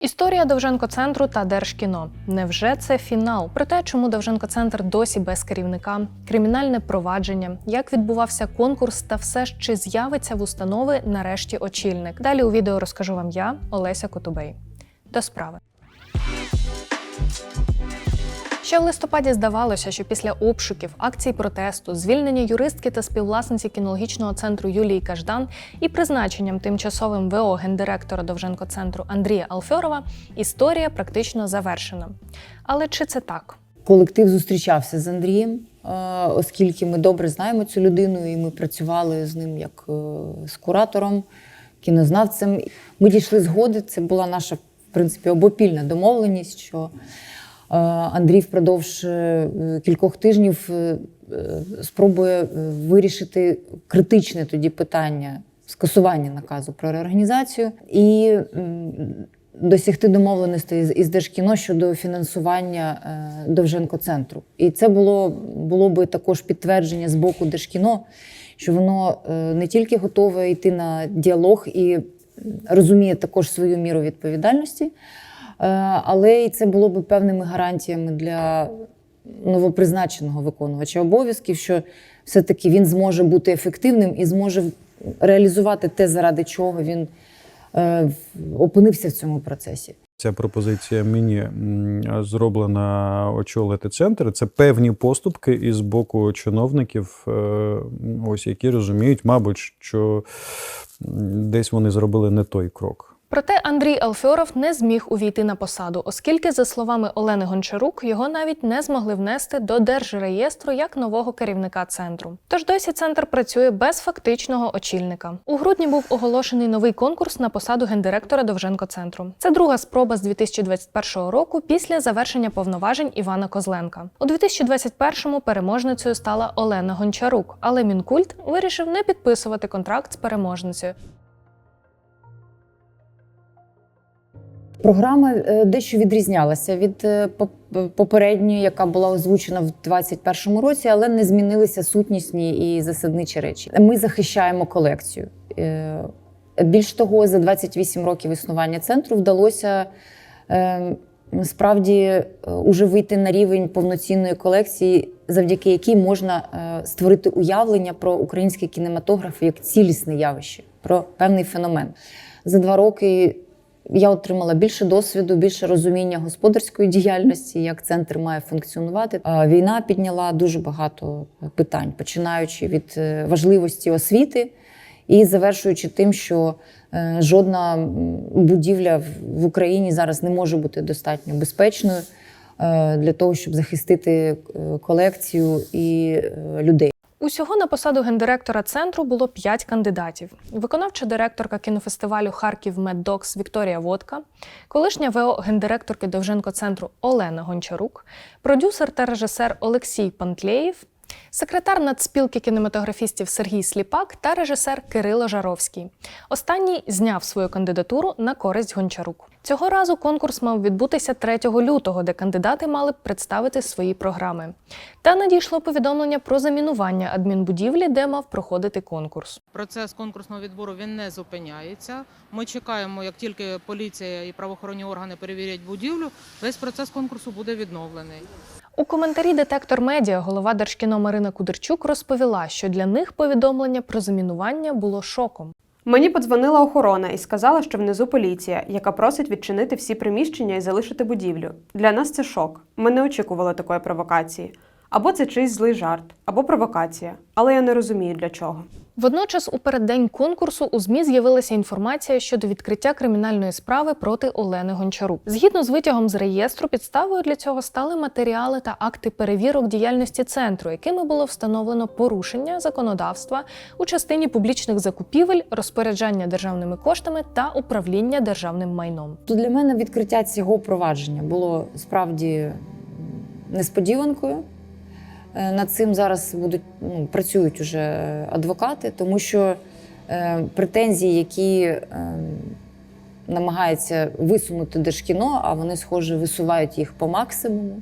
Історія Довженко-центру та Держкіно. Невже це фінал? Про те, чому Довженко-центр досі без керівника, кримінальне провадження, як відбувався конкурс та все ж з'явиться в установи нарешті очільник. Далі у відео розкажу вам я, Олеся Котубей. До справи. Ще в листопаді здавалося, що після обшуків, акцій протесту, звільнення юристки та співвласниці кінологічного центру Юлії Каждан і призначенням тимчасовим ВО гендиректора Довженко-центру Андрія Алфьорова історія практично завершена. Але чи це так? Колектив зустрічався з Андрієм, е, оскільки ми добре знаємо цю людину, і ми працювали з ним як е, з куратором, кінознавцем. Ми дійшли згоди. Це була наша, в принципі, обопільна домовленість, що Андрій впродовж е, кількох тижнів е, е, спробує е, вирішити критичне тоді питання скасування наказу про реорганізацію і досягти домовленостей із Держкіно щодо фінансування е, Довженко-центру. І це було, було би також підтвердження з боку Держкіно, що воно е, не тільки готове йти на діалог і розуміє також свою міру відповідальності, е, але і це було би певними гарантіями для новопризначеного виконувача обов'язків, що все-таки він зможе бути ефективним і зможе реалізувати те, заради чого він е, опинився в цьому процесі. Ця пропозиція мені зроблена очолити центр. Це певні поступки із боку чиновників, е, ось які розуміють, мабуть, що десь вони зробили не той крок. Проте Андрій Алфьоров не зміг увійти на посаду, оскільки, за словами Олени Гончарук, його навіть не змогли внести до держреєстру як нового керівника центру. Тож досі центр працює без фактичного очільника. У грудні був оголошений новий конкурс на посаду гендиректора Довженко-центру. Це друга спроба з 2021 року після завершення повноважень Івана Козленка. У 2021-му переможницею стала Олена Гончарук, але Мінкульт вирішив не підписувати контракт з переможницею. Програма е, дещо відрізнялася від е, попередньої, яка була озвучена в 2021 році, але не змінилися сутнісні і засадничі речі. Ми захищаємо колекцію. Е, Більш того, за 28 років існування центру вдалося справді уже вийти на рівень повноцінної колекції, завдяки якій можна створити уявлення про український кінематограф як цілісне явище, про певний феномен. За два роки я отримала більше досвіду, більше розуміння господарської діяльності, як центр має функціонувати. Війна підняла дуже багато питань, починаючи від е, важливості освіти і завершуючи тим, що е, жодна будівля в- Україні зараз не може бути достатньо безпечною е, для того, щоб захистити колекцію і людей. Усього на посаду гендиректора центру було п'ять кандидатів: виконавча директорка кінофестивалю Харків Меддокс Вікторія Водка, колишня ВО гендиректорки Довженко центру Олена Гончарук, продюсер та режисер Олексій Пантлєєв, секретар нацспілки кінематографістів Сергій Сліпак та режисер Кирило Жаровський. Останній зняв свою кандидатуру на користь Гончарук. Цього разу конкурс мав відбутися 3 лютого, де кандидати мали б представити свої програми. Та надійшло повідомлення про замінування адмінбудівлі, де мав проходити конкурс. Процес конкурсного відбору він не зупиняється. Ми чекаємо, як тільки поліція і правоохоронні органи перевірять будівлю, весь процес конкурсу буде відновлений. У коментарі Детектор Медіа голова Держкіно Марина Кудерчук розповіла, що для них повідомлення про замінування було шоком. Мені подзвонила охорона і сказала, що внизу поліція, яка просить відчинити всі приміщення і залишити будівлю. Для нас це шок. Ми не очікували такої провокації. Або це чийсь злий жарт, або провокація. Але я не розумію для чого. Водночас, у переддень конкурсу у ЗМІ з'явилася інформація щодо відкриття кримінальної справи проти Олени Гончарук. Згідно з витягом з реєстру, підставою для цього стали матеріали та акти перевірок діяльності центру, якими було встановлено порушення законодавства у частині публічних закупівель, розпоряджання державними коштами та управління державним майном. То для мене відкриття цього провадження було справді несподіванкою. Е, Над цим зараз будуть ну, працюють уже адвокати, тому що е, претензії, які е, намагається висунути Держкіно, а вони, схоже, висувають їх по максимуму.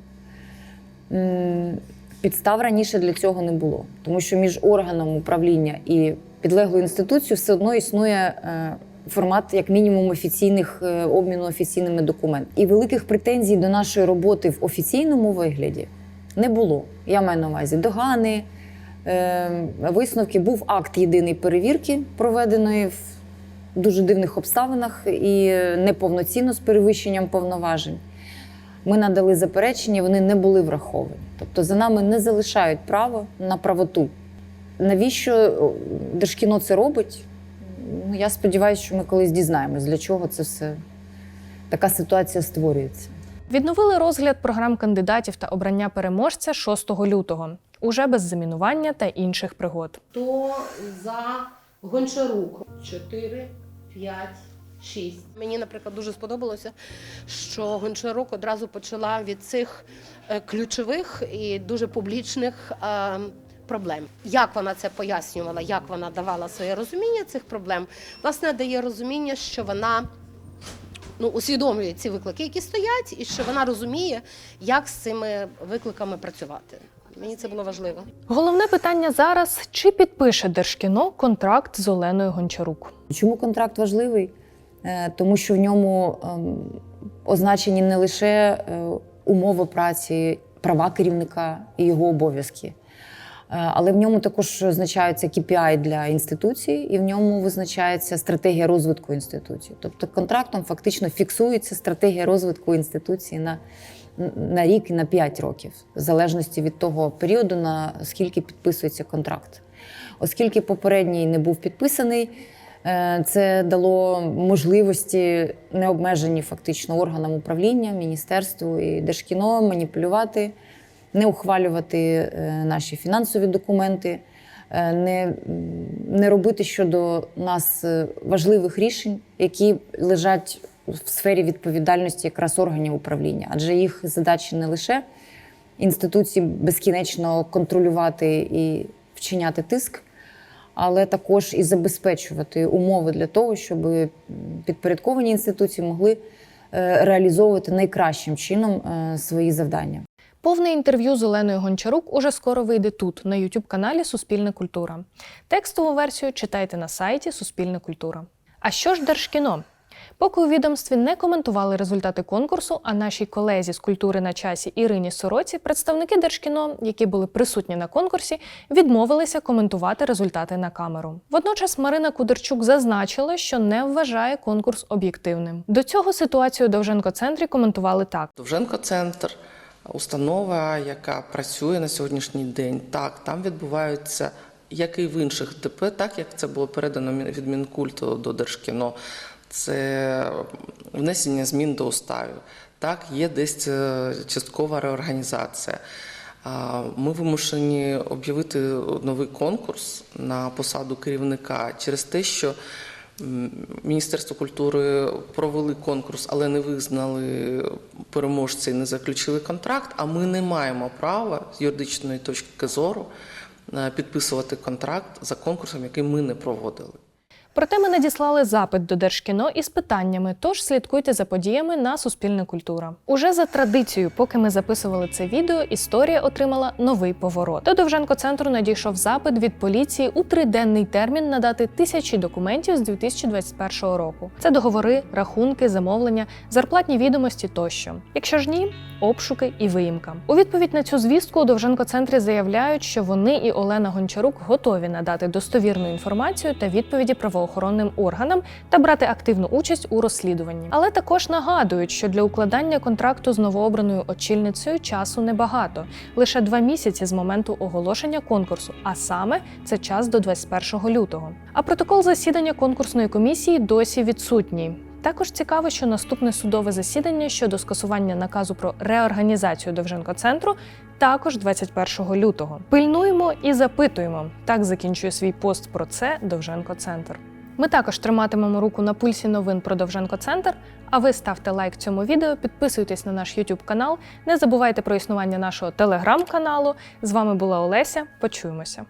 Підстав раніше для цього не було, тому що між органом управління і підлеглою інституцією все одно існує е, формат, як мінімум, офіційних е, обміну офіційними документами. І великих претензій до нашої роботи в офіційному вигляді не було. Я маю на увазі догани, е, висновки. Був акт єдиної перевірки, проведеної в дуже дивних обставинах і неповноцінно з перевищенням повноважень. Ми надали заперечення, вони не були враховані. Тобто за нами не залишають право на правоту. Навіщо Держкіно це робить? Ну, я сподіваюся, що ми колись дізнаємось, для чого це все така ситуація створюється. Відновили розгляд програм кандидатів та обрання переможця 6 лютого, уже без замінування та інших пригод. то за Гончарук 4, 5, 6. Мені, наприклад, дуже сподобалося, що Гончарук одразу почала від цих е, ключових і дуже публічних е, проблем. Як вона це пояснювала, як вона давала своє розуміння цих проблем, власне, дає розуміння, що вона. Ну, усвідомлює ці виклики, які стоять, і що вона розуміє, як з цими викликами працювати. Мені це було важливо. Головне питання зараз: чи підпише Держкіно контракт з Оленою Гончарук? Чому контракт важливий? Е, Тому що в ньому ем, означені не лише е, умови праці, права керівника і його обов'язки, але в ньому також визначаються KPI для інституції, і в ньому визначається стратегія розвитку інституції. Тобто контрактом фактично фіксується стратегія розвитку інституції на, на рік і на 5 років, в залежності від того періоду, на скільки підписується контракт. Оскільки попередній не був підписаний, е, це дало можливості необмежені фактично органам управління, міністерству і держкіно маніпулювати, не ухвалювати е, наші фінансові документи, е, не, не робити щодо нас е, важливих рішень, які лежать в сфері відповідальності якраз органів управління, адже їх задачі не лише інституції безкінечно контролювати і вчиняти тиск, але також і забезпечувати умови для того, щоб підпорядковані інституції могли реалізовувати найкращим чином свої завдання. Повне інтерв'ю з Оленою Гончарук уже скоро вийде тут, на youtube каналі Суспільне культура. Текстову версію читайте на сайті Суспільне культура. А що ж Держкіно? Поки у відомстві не коментували результати конкурсу, а нашій колезі з культури на часі Ірині Сороці, представники Держкіно, які були присутні на конкурсі, відмовилися коментувати результати на камеру. Водночас Марина Кудерчук зазначила, що не вважає конкурс об'єктивним. До цього ситуацію Довженко-центрі коментували так. Довженко-центр установа, яка працює на сьогоднішній день. Так, там відбуваються, як і в інших ДП, так як це було передано від Мінкульту до Держкіно. Це внесення змін до уставів. Так, є десь е, часткова реорганізація. Ми вимушені об'явити новий конкурс на посаду керівника через те, що Міністерство культури провели конкурс, але не визнали переможця і не заключили контракт. А ми не маємо права з юридичної точки зору е, підписувати контракт за конкурсом, який ми не проводили. Проте ми надіслали запит до Держкіно із питаннями, тож слідкуйте за подіями на Суспільне культура. Уже за традицією, поки ми записували це відео, історія отримала новий поворот. До Довженко центру надійшов запит від поліції у триденний термін надати тисячі документів з 2021 року. Це договори, рахунки, замовлення, зарплатні відомості тощо. Якщо ж ні, обшуки і виїмка. У відповідь на цю звістку у Довженко центрі заявляють, що вони і Олена Гончарук готові надати достовірну інформацію та відповіді правоохоронним органам та брати активну участь у розслідуванні. Але також нагадують, що для укладання контракту з новообраною очільницею часу небагато лише два місяці з моменту оголошення конкурсу, а саме це час до 21 лютого. А протокол засідання конкурсної комісії досі відсутній. Також цікаво, що наступне судове засідання щодо скасування наказу про реорганізацію Довженко центру також 21 лютого. Пильнуємо і запитуємо. Так закінчує свій пост про це Довженко Центр. Ми також триматимемо руку на пульсі новин про Довженко Центр. А ви ставте лайк цьому відео, підписуйтесь на наш YouTube канал, не забувайте про існування нашого телеграм-каналу. З вами була Олеся. Почуємося.